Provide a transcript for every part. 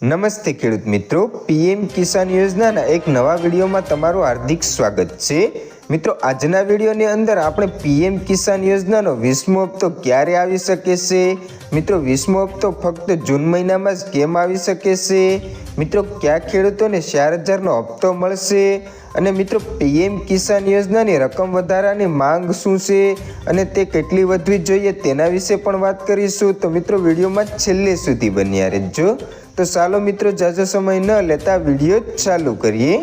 નમસ્તે ખેડૂત મિત્રો, પીએમ કિસાન યોજનાના એક નવા વિડીયોમાં તમારું હાર્દિક સ્વાગત છે. મિત્રો, આજના વિડીયોની અંદર આપણે પીએમ કિસાન યોજનાનો વીસમો હપ્તો ક્યારે આવી શકે છે? મિત્રો, વીસમો હપ્તો ફક્ત જૂન મહિનામાં જ કેમ આવી શકે છે? મિત્રો, કયા ખેડૂતોને ચાર હજારનો હપ્તો મળશે? અને મિત્રો, પીએમ કિસાન યોજનાની રકમ વધારાની માંગ શું છે? અને તે કેટલી વધવી જોઈએ તેના વિશે પણ વાત કરીશું. તો મિત્રો, વિડીયોમાં છેલ્લે સુધી બન્યા રહેજો. તો ચાલો મિત્રો જાજો સમય ન લેતા વીડિયો ચાલુ કરીએ.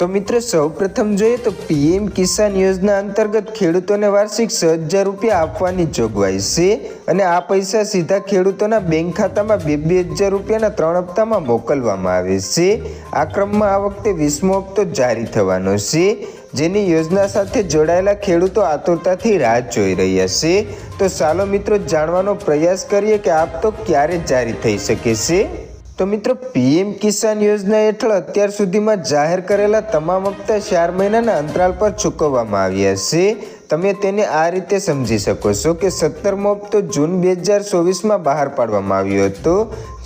તો મિત્રો સૌપ્રથમ જોઈએ તો પીએમ કિસાન યોજના અંતર્ગત ખેડૂતોને વાર્ષિક છ હજાર રૂપિયા આપવાની જોગવાઈ છે અને આ પૈસા સીધા ખેડૂતોના બેંક ખાતામાં બે બે હજાર રૂપિયાના ત્રણ હપ્તામાં મોકલવામાં આવે છે. આ ક્રમમાં આ વખતે વીસમો હપ્તો જારી થવાનો છે. જેની યોજના સાથે જોડાયેલા ખેડૂતો આતુરતાથી રાહ જોઈ રહ્યા છે. તો ચાલો મિત્રો જાણવાનો પ્રયાસ કરીએ કે આ હપ્તો ક્યારે જારી થઈ શકે છે? તો મિત્રો, પીએમ કિસાન યોજના હેઠળ અત્યાર સુધીમાં જાહેર કરેલા તમામ હપ્તા ચાર મહિનાના અંતરાલ પર ચૂકવવામાં આવ્યા છે. તમે તેને આ રીતે સમજી શકો છો કે સત્તરમો હપ્તો જૂન બે હજાર ચોવીસમાં બહાર પાડવામાં આવ્યો હતો.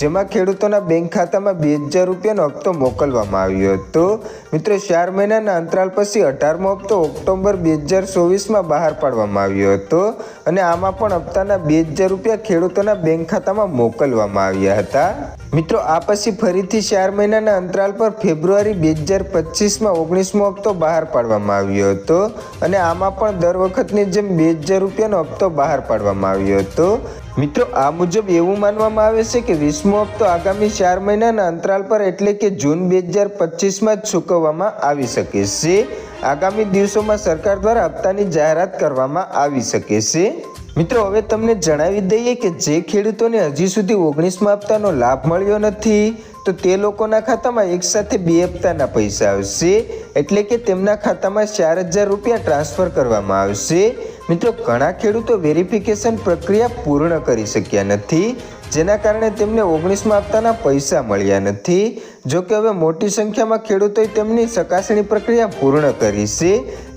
જેમાં ખેડૂતોના બેંક ખાતામાં બે હજાર રૂપિયાનો હપ્તો મોકલવામાં આવ્યો હતો. મિત્રો, ચાર મહિનાના અંતરાલ પછી અઢારમો હપ્તો ઓક્ટોબર બે હજાર ચોવીસમાં બહાર પાડવામાં આવ્યો હતો અને આમાં પણ હપ્તાના બે હજાર રૂપિયા ખેડૂતોના બેંક ખાતામાં મોકલવામાં આવ્યા હતા. મિત્રો, આ પછી ફરીથી ચાર મહિનાના અંતરાલ પર ફેબ્રુઆરી બે હજાર પચીસમાં ઓગણીસમો હપ્તો બહાર પાડવામાં આવ્યો હતો અને આમાં પણ દર વખતની જેમ બે હજાર રૂપિયાનો હપ્તો બહાર પાડવામાં આવ્યો હતો. મિત્રો, આ મુજબ એવું માનવામાં આવે છે કે વીસમો હપ્તો આગામી ચાર મહિનાના અંતરાલ પર એટલે કે જૂન બે હજાર પચીસમાં જ ચૂકવવામાં આવી શકે છે. આગામી દિવસોમાં સરકાર દ્વારા હપ્તાની જાહેરાત કરવામાં આવી શકે છે. મિત્રો, હવે તમને જણાવી દઈએ કે જે ખેડૂતોને હજી સુધી ઓગણીસમાં હપ્તાનો લાભ મળ્યો નથી, તો તે લોકોના ખાતામાં એકસાથે બે હપ્તાના પૈસા આવશે. એટલે કે તેમના ખાતામાં ચાર હજાર રૂપિયા ટ્રાન્સફર કરવામાં આવશે. મિત્રો, ઘણા ખેડૂતો વેરિફિકેશન પ્રક્રિયા પૂર્ણ કરી શક્યા નથી, જેના કારણે તેમને ઓગણીસમાં આપતાના પૈસા મળ્યા નથી. જો કે હવે મોટી સંખ્યામાં ખેડૂતોએ તેમની ચકાસણી પ્રક્રિયા પૂર્ણ કરી છે,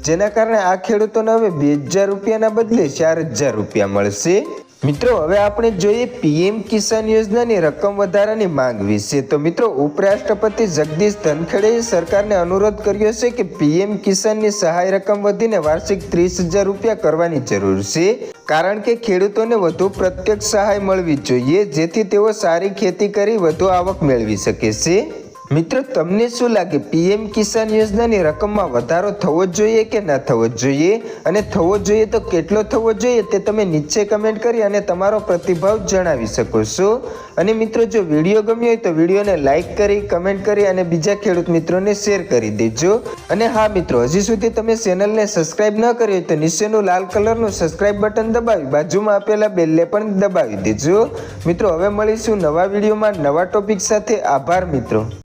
જેના કારણે આ ખેડૂતોને હવે બે હજાર રૂપિયાના બદલે ચાર હજાર રૂપિયા મળશે. મિત્રો, હવે આપણે જોઈએ પીએમ કિસાન યોજનાની રકમ વધારાની માંગ વિશે. તો મિત્રો, ઉપરાષ્ટ્રપતિ જગદીશ ધનખડેએ સરકારને અનુરોધ કર્યો છે કે પીએમ કિસાનની સહાય રકમ વધીને વાર્ષિક ત્રીસ હજાર રૂપિયા કરવાની જરૂર છે. કારણ કે ખેડૂતોને વધુ પ્રત્યક્ષ સહાય મળવી જોઈએ, જેથી તેઓ સારી ખેતી કરી વધુ આવક મેળવી શકે છે. મિત્રો, તમને શું લાગે? પીએમ કિસાન યોજનાની રકમમાં વધારો થવો જોઈએ કે ના થવો જોઈએ? અને થવો જોઈએ તો કેટલો થવો જોઈએ તે તમે નીચે કમેન્ટ કરી અને તમારો પ્રતિભાવ જણાવી શકો છો. અને મિત્રો, જો વીડિયો ગમ્યો હોય તો વિડીયોને લાઇક કરી કમેન્ટ કરી અને બીજા ખેડૂત મિત્રોને શેર કરી દેજો. અને હા મિત્રો, હજી સુધી તમે ચેનલને સબસ્ક્રાઇબ ન કરી હોય તો નીચેનું લાલ કલરનું સબસ્ક્રાઇબ બટન દબાવી, બાજુમાં આપેલા બેલને પણ દબાવી દેજો. મિત્રો, હવે મળીશું નવા વિડીયોમાં નવા ટોપિક સાથે. આભાર મિત્રો.